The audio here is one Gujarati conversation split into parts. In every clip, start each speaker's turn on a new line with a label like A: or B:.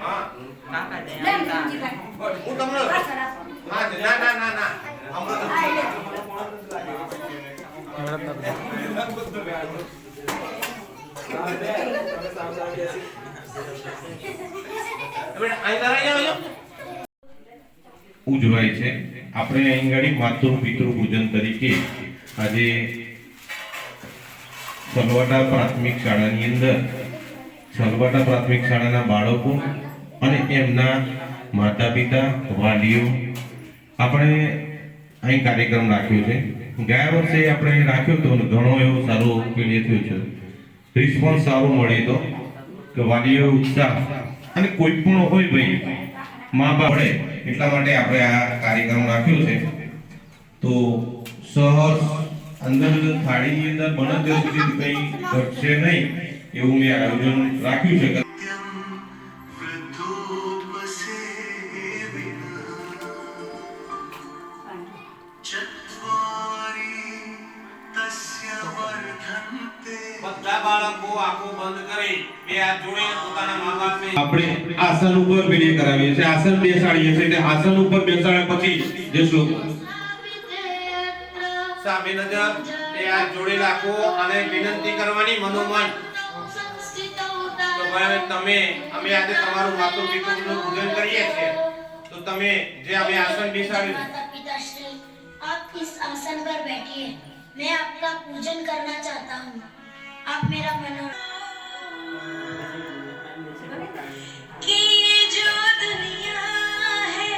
A: હા. તમને ના ના ના ના.
B: ઉજવાય છે. આપણે અહીં ગાડી માતૃ પિતૃ પૂજન તરીકે આજે સલવાટા પ્રાથમિક શાળાની અંદર સલવાટા પ્રાથમિક શાળાના બાળકો અને એમના માતા પિતા વાલીઓ. આપણે અહીં કાર્યક્રમ રાખ્યો છે. ગયા વર્ષે આપણે રાખ્યો હતો અને ઘણો એવો સારો પેલે થયો છે. રિસ્પોન્સ સારો મળે તો કે વાલીઓ ઉત્સાહ અને કોઈ પણ હોય ભાઈ, મા બાપ એટલા માટે આપણે આ કાર્યક્રમ રાખ્યો છે. તો સહર્ષ અંદર થાળીની અંદર બને ત્યાં સુધી કંઈ ઘટશે નહીં. એવું મેં આયોજન રાખ્યું છે આપણે આસન ઉપર વિનય કરાવીએ છીએ. આસન બેસાડીએ છીએ એટલે આસન ઉપર બેસાડ્યા પછી જે શ્લોક
A: સામે નજર બે હાથ જોડે રાખો અને વિનંતી કરવાની મનોમન. તો ભાઈ તમે અમે આજે તમારું માતૃ પિતૃનું પૂજન કરીએ છીએ તો તમે જે અમે આસન બેસાડ્યું
C: माता पिता श्री आप इस आसन पर बैठिए मैं आपका पूजन करना चाहता हूँ आप मेरा मनो कि ये जो दुनिया है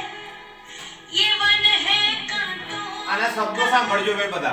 C: ये वन है कांटों
A: આના શબ્દો સાંભળજો ભાઈ બધા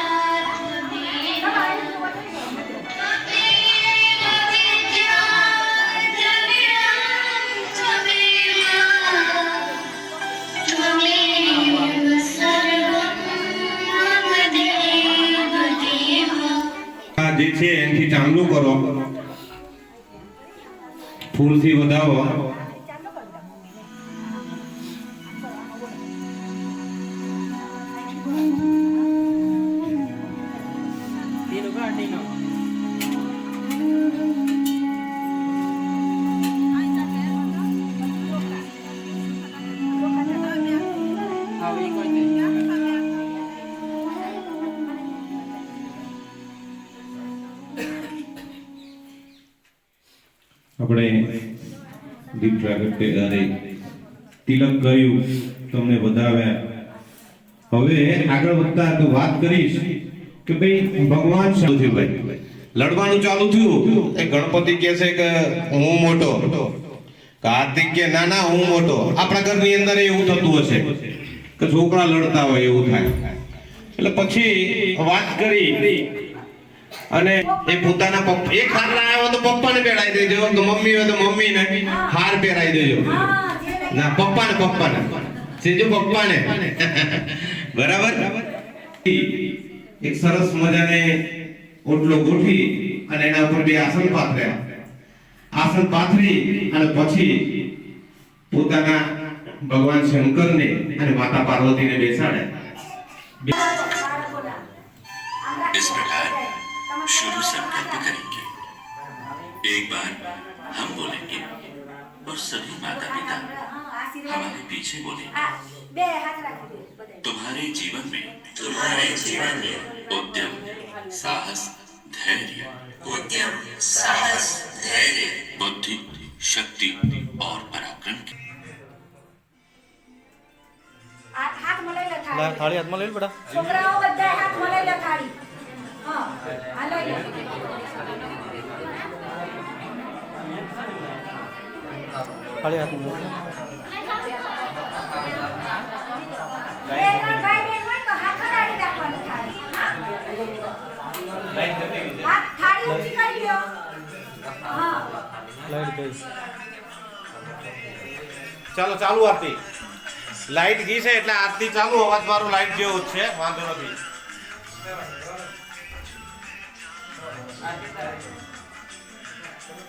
B: કરો. ફૂલથી વધાવો. આપણે દીપ પ્રાગટ્ય અરે તિલક કર્યું તમને વધાવ્યા. હવે આગળ વધતા તો વાત કરીશ કે ભાઈ, ભગવાન થયું ભાઈ લડવાનું ચાલુ થયું. એ ગણપતિ કહે છે કે હું મોટો. કાર્તિક કે ના ના, હું મોટો. આપણા ઘરની અંદર એવું થતું હશે કે છોકરા લડતા હોય એવું થાય. એટલે પછી વાત કરી. અને એ પોતાના પપ્પા, એક હાર લાવ્યો તો પપ્પાને પહેરાઈ દેજો. તો મમ્મી હોય તો મમ્મીને હાર પહેરાઈ દેજો. ના, પપ્પાને પપ્પાને. સેજો પપ્પાને. બરાબર? એક સરસ મજાને ઓટલો ગોઠવી અને એના ઉપર બે આસન પાથર્યા. આસન પાથરી અને પછી પોતાના ભગવાન શંકરને અને માતા પાર્વતીને બેસાડ્યા.
D: બાળકોના. આમ
E: इस प्रकार
D: તમે
E: शुरू संकल्प करेंगे एक बार हम बोलेंगे और सभी माता पिता
D: હા, આશીર્વાદ.
E: हमारे पीछे बोलेंगे
D: આ, બે હાથ રાખી દે બધાય.
E: तुम्हारे जीवन में तुम्हारे जीवन में उद्यम साहस धैर्य उद्यम साहस धैर्य बुद्धि शक्ति और पराक्रम की
D: આ હાથમાં લઈ લે
F: લા
D: થાળી.
F: થાળી હાથમાં લઈ લે બેટા
D: છોકરાઓ બધા હાથમાં લઈ લે થાળી. હા, આ લઈ લે.
F: થાળી હાથમાં લઈ લે.
D: બે ત્રણ ભાઈ બહેન હોય તો હાથ અડાડી રાખવાની થાળી.
B: ચાલો, ચાલુ આરતી. લાઈટ ઘી છે એટલે આરતી ચાલુ, અવાજ મારો લાઈટ જેવો છે, વાંધો નથી.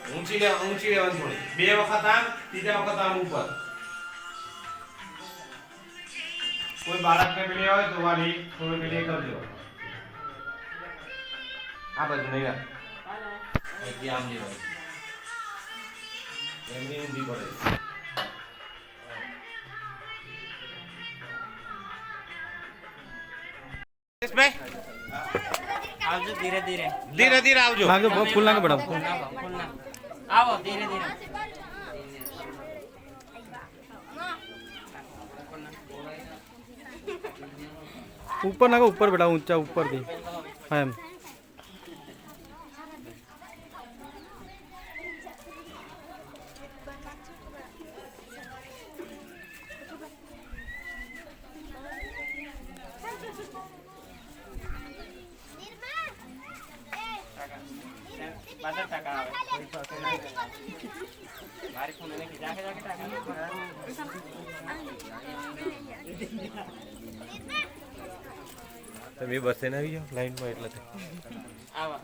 B: ઊંચી લે ઊંચી લેવાની થોડી બે વખત આમ ત્રીજા વખત આમ ઉપર કોઈ બાળકને પેલી હોય તો વાલી થોડું પેલી કરજો આ બાજુ નહીં આ અહીંથી આમ લેવાનું એમની ઊંધી પડે ભાઈ
G: આવજો ધીરે ધીરે
B: ધીરે ધીરે આવજો
G: લાગજો બહુ ફૂલ નાખો બેટા ફૂલ
H: ના ભાવ, ફૂલ ના.
G: આવો ધીરે ધીરે ઉપર નાખો ઉપર બેટા ઊંચા ઉપરથી હા એમ
I: તમે બસે ના આવી જાઓ લાઈનમાં એટલે
H: આવા